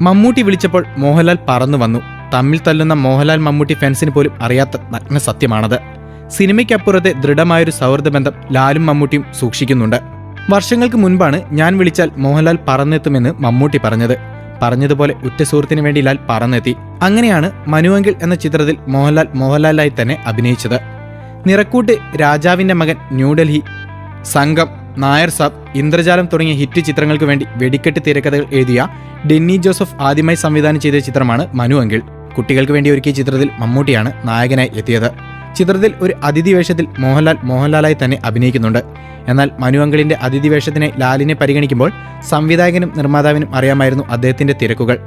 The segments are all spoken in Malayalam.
മമ്മൂട്ടി വിളിച്ചപ്പോൾ മോഹൻലാൽ പറന്നു വന്നു. തമ്മിൽ തല്ലുന്ന മോഹൻലാൽ മമ്മൂട്ടി ഫാൻസിന് പോലും അറിയാത്ത നഗ്ന സത്യമാണത്. സിനിമയ്ക്കപ്പുറത്തെ ദൃഢമായൊരു സൗഹൃദ ബന്ധം ലാലും മമ്മൂട്ടിയും സൂക്ഷിക്കുന്നുണ്ട്. വർഷങ്ങൾക്ക് മുൻപാണ് ഞാൻ വിളിച്ചാൽ മോഹൻലാൽ പറന്നെത്തുമെന്ന് മമ്മൂട്ടി പറഞ്ഞത്. പറഞ്ഞതുപോലെ ഉറ്റ സുഹൃത്തിന് വേണ്ടി ലാൽ പറന്നെത്തി. അങ്ങനെയാണ് മനുവെങ്കിൽ എന്ന ചിത്രത്തിൽ മോഹൻലാൽ മോഹൻലാലായി തന്നെ അഭിനയിച്ചത്. നിറക്കൂട്ട് രാജാവിന്റെ മകൻ ന്യൂഡൽഹി സംഘം നായർ സാബ് ഇന്ദ്രജാലം തുടങ്ങിയ ഹിറ്റ് ചിത്രങ്ങൾക്ക് വേണ്ടി വെടിക്കെട്ട് തിരക്കഥകൾ എഴുതിയ ഡെന്നി ജോസഫ് ആദ്യമായി സംവിധാനം ചെയ്ത ചിത്രമാണ് മനു അങ്കിൾ. കുട്ടികൾക്ക് വേണ്ടി ഒരുക്കിയ ചിത്രത്തിൽ മമ്മൂട്ടിയാണ് നായകനായി എത്തിയത്. ചിത്രത്തിൽ ഒരു അതിഥി വേഷത്തിൽ മോഹൻലാൽ മോഹൻലാലായി തന്നെ അഭിനയിക്കുന്നുണ്ട്. എന്നാൽ മനു അങ്കിളിന്റെ അതിഥി വേഷത്തിനെ ലാലിനെ പരിഗണിക്കുമ്പോൾ സംവിധായകനും നിർമ്മാതാവിനും അറിയാമായിരുന്നു അദ്ദേഹത്തിന്റെ തിരക്കുകൾ.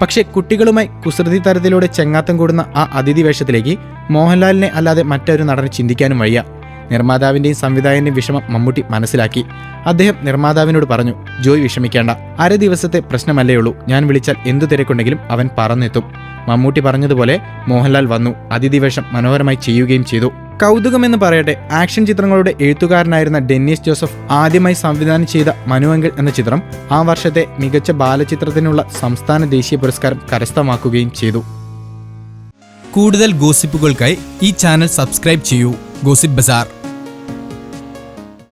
പക്ഷേ കുട്ടികളുമായി കുസൃതി തരത്തിലൂടെ ചെങ്ങാത്തം കൂടുന്ന ആ അതിഥി വേഷത്തിലേക്ക് മോഹൻലാലിനെ അല്ലാതെ മറ്റൊരു നടന് ചിന്തിക്കാനും വയ്യ. നിർമ്മാതാവിന്റെയും സംവിധായകന്റെയും വിഷമം മമ്മൂട്ടി മനസ്സിലാക്കി. അദ്ദേഹം നിർമ്മാതാവിനോട് പറഞ്ഞു ജോയ് വിഷമിക്കേണ്ട. അര ദിവസത്തെ പ്രശ്നമല്ലേ ഉള്ളൂ ഞാൻ വിളിച്ചാൽ എന്തു തിരക്കുണ്ടെങ്കിലും അവൻ പറന്നെത്തും. മമ്മൂട്ടി പറഞ്ഞതുപോലെ മോഹൻലാൽ വന്നു. അതിഥിവേഷം മനോഹരമായി ചെയ്യുകയും ചെയ്തു. കൗതുകമെന്ന് പറയട്ടെ ആക്ഷൻ ചിത്രങ്ങളുടെ എഴുത്തുകാരനായിരുന്ന ഡെന്നീസ് ജോസഫ് ആദ്യമായി സംവിധാനം ചെയ്ത മനുവെങ്കിൽ എന്ന ചിത്രം ആ വർഷത്തെ മികച്ച ബാലചിത്രത്തിനുള്ള സംസ്ഥാന ദേശീയ പുരസ്കാരം കരസ്ഥമാക്കുകയും ചെയ്തു. കൂടുതൽ ഗോസിപ്പുകൾക്കായി ഈ ചാനൽ സബ്സ്ക്രൈബ് ചെയ്യൂ. Gossip bazaar.